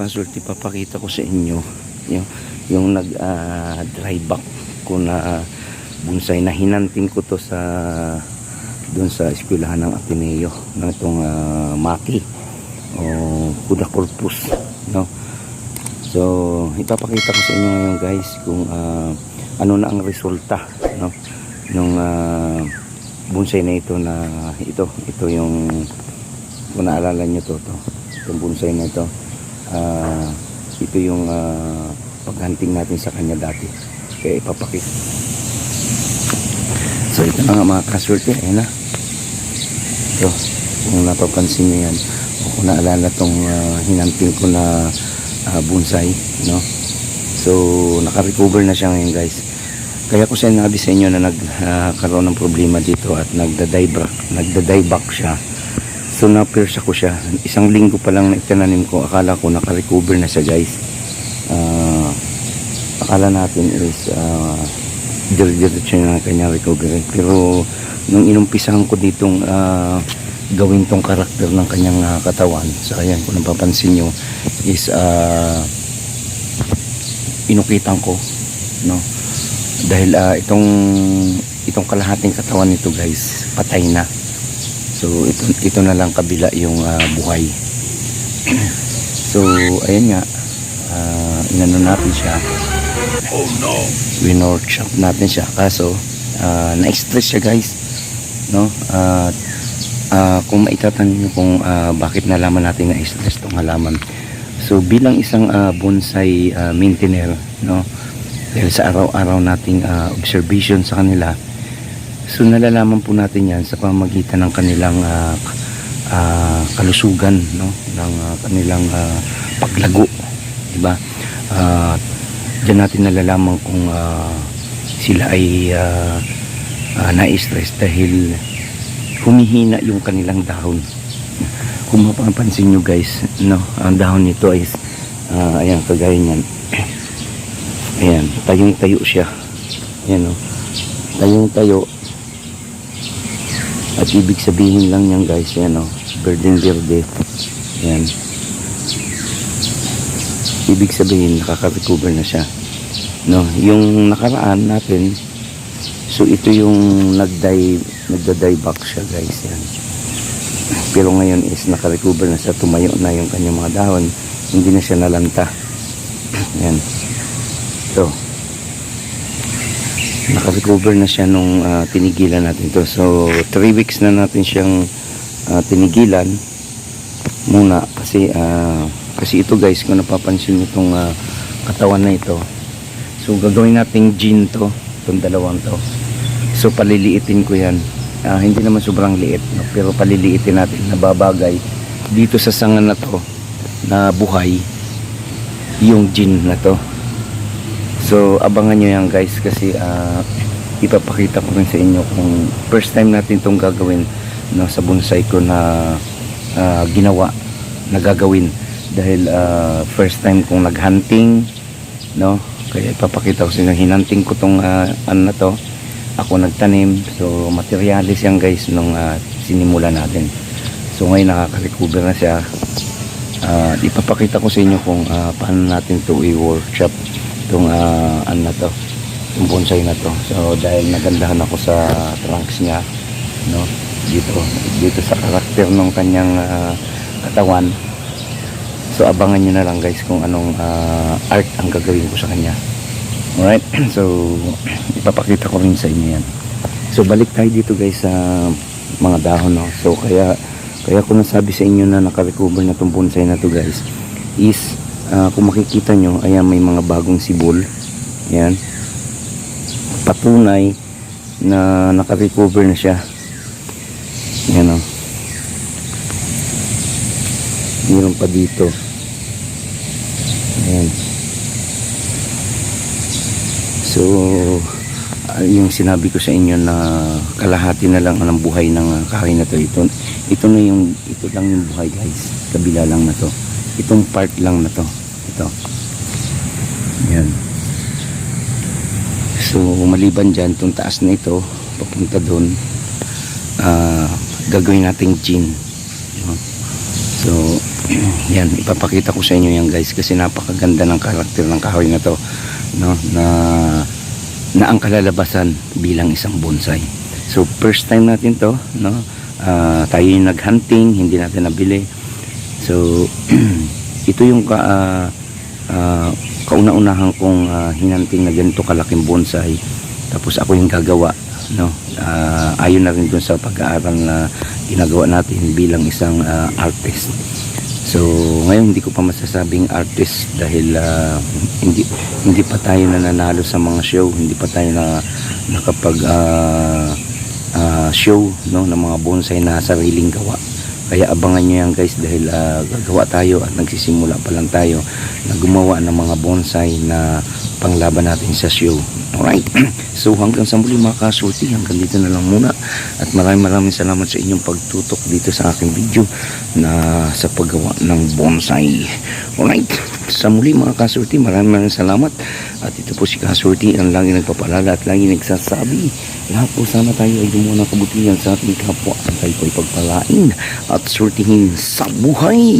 Paswerte papakita ko sa inyo. Yung, yung nag ah, dry back ko na bonsai na hinantin ko to sa doon sa eskwelahan ng Ateneo ng itong ah, Maki o Kuda Corpus no? So ipapakita ko sa inyo ngayon guys kung ah, ano na ang resulta no? Nung ah, bonsai na ito na ito ito yung kung naalala nyo to, to itong bonsai na ito ah, ito yung ah, paghunting natin sa kanya dati. Kaya ipapakita. So ito na nga mga kaswerte. Ayun na. Ito kung napapansin nyo yan o kung naalala tong ah, hinanting ko na ah, bonsai no? So naka-recover na siya ngayon guys. Kaya ko sinabi sa inyo na nagkaroon ng problema dito at nagda-dieback nagda-dieback siya So na-pierce ko siya. Isang linggo pa lang na itinanim ko. Akala ko naka-recover na siya guys. Ah, akala natin is uh, diretso na ang kanyang recovery. Pero nung inumpisahan ko ditong ah, gawin tong karakter ng kanyang ah, katawan. Sa kanya kung napapansin nyo is ah, inukitan ko. No? Dahil ah, itong itong kalahating katawan nito guys patay na. So ito ito na lang kabila yung ah, buhay. so ayun nga uh, inano natin siya. Oh no. Winorkshop natin siya kaso ah, na-stress siya guys. No? At ah, kung maitatanong niyo kung ah, bakit nalaman natin na stress tong halaman. So bilang isang ah, bonsai ah, maintainer, no? Dahil sa araw-araw nating ah, observation sa kanila, So nalalaman po natin yan sa pamamagitan ng kanilang k- ah, kalusugan no ng ah, kanilang ah, paglago, di ba? Ah, diyan natin nalalaman kung ah, sila ay ah, ah, na-stress dahil humihina yung kanilang dahon. Kung mapapansin nyo guys, no, ang dahon nito ay ah, ayan kagaya niyan. Ayan, tayong-tayo siya. Ayan, no. Tayong-tayo at ibig sabihin lang yan guys, yan o, berdeng berde. Yan. Ibig sabihin, nakaka-recover na siya. No, yung nakaraan natin, so ito yung nag-die, nagda-die back siya guys, yan. Pero ngayon is naka-recover na siya, tumayo na yung kanyang mga dahon, hindi na siya nalanta. Yan. So, naka-recover na siya nung ah, tinigilan natin to. So, 3 weeks na natin siyang ah, tinigilan muna kasi ah, kasi ito guys, kung napapansin itong ah, katawan na ito. So, gagawin nating gin to, itong dalawang to. So, paliliitin ko yan. Ah, hindi naman sobrang liit, no? pero paliliitin natin na babagay dito sa sanga na to na buhay yung gin na to. So abangan nyo yan guys kasi ah, ipapakita ko rin sa inyo kung first time natin itong gagawin no, sa bonsai ko na ah, ginawa na gagawin. Dahil ah, first time kong naghunting no? Kaya ipapakita ko sa inyo. Hinanting ko tong ah, ano na to. Ako nagtanim. So materialis yan guys nung ah, sinimula natin. So ngayon nakaka-recover na siya. Ah, ipapakita ko sa inyo kung ah, paano natin to i-workshop itong ah, ano na to yung bonsai na to. So dahil nagandahan ako sa trunks niya no dito dito sa karakter ng kanyang ah, katawan. So abangan nyo na lang guys kung anong ah, art ang gagawin ko sa kanya. Alright? So ipapakita ko rin sa inyo yan. So balik tayo dito guys sa mga dahon no? So kaya kaya ko nasabi sa inyo na naka-recover na tong bonsai na to guys is ah, kung makikita nyo ayan may mga bagong sibol. Ayan. Patunay na naka-recover na siya. Ayan o meron pa dito. Ayan. So ah, yung sinabi ko sa inyo na kalahati na lang ang buhay ng ah, kahoy na to ito, ito na yung ito lang yung buhay guys. Kabila lang na to itong part lang na to ito yan so maliban dyan itong taas na ito papunta doon ah, gagawin nating gin no? so yan, ipapakita ko sa inyo yan guys kasi napakaganda ng karakter ng kahoy na to no na na ang kalalabasan bilang isang bonsai. So first time natin to, no? Ah, tayo yung naghunting, hindi natin nabili. So ito yung ka, ah, ah, kauna-unahan kong ah, hinanting na ganito kalaking bonsai. Tapos ako yung gagawa, no? Ah, ayon na rin dun sa pag-aaral na ginagawa natin bilang isang ah, artist. So, ngayon hindi ko pa masasabing artist dahil ah, hindi hindi pa tayo nananalo sa mga show, hindi pa tayo na nakapag ah, ah, show no ng mga bonsai na sariling gawa. Kaya abangan nyo yan guys dahil ah, gagawa tayo at nagsisimula pa lang tayo na gumawa ng mga bonsai na panglaban natin sa show. Alright. so hanggang sa muli mga kasulti, hanggang dito na lang muna. At maraming maraming salamat sa inyong pagtutok dito sa aking video na sa paggawa ng bonsai. Alright. Sa muli mga kasulti, maraming maraming salamat. At ito po si Kasulti ang lagi nagpapalala at lagi nagsasabi. Lahat po sana tayo ay gumawa ng kabutihan sa ating kapwa tayo po ay pagpalain at surtihin sa buhay.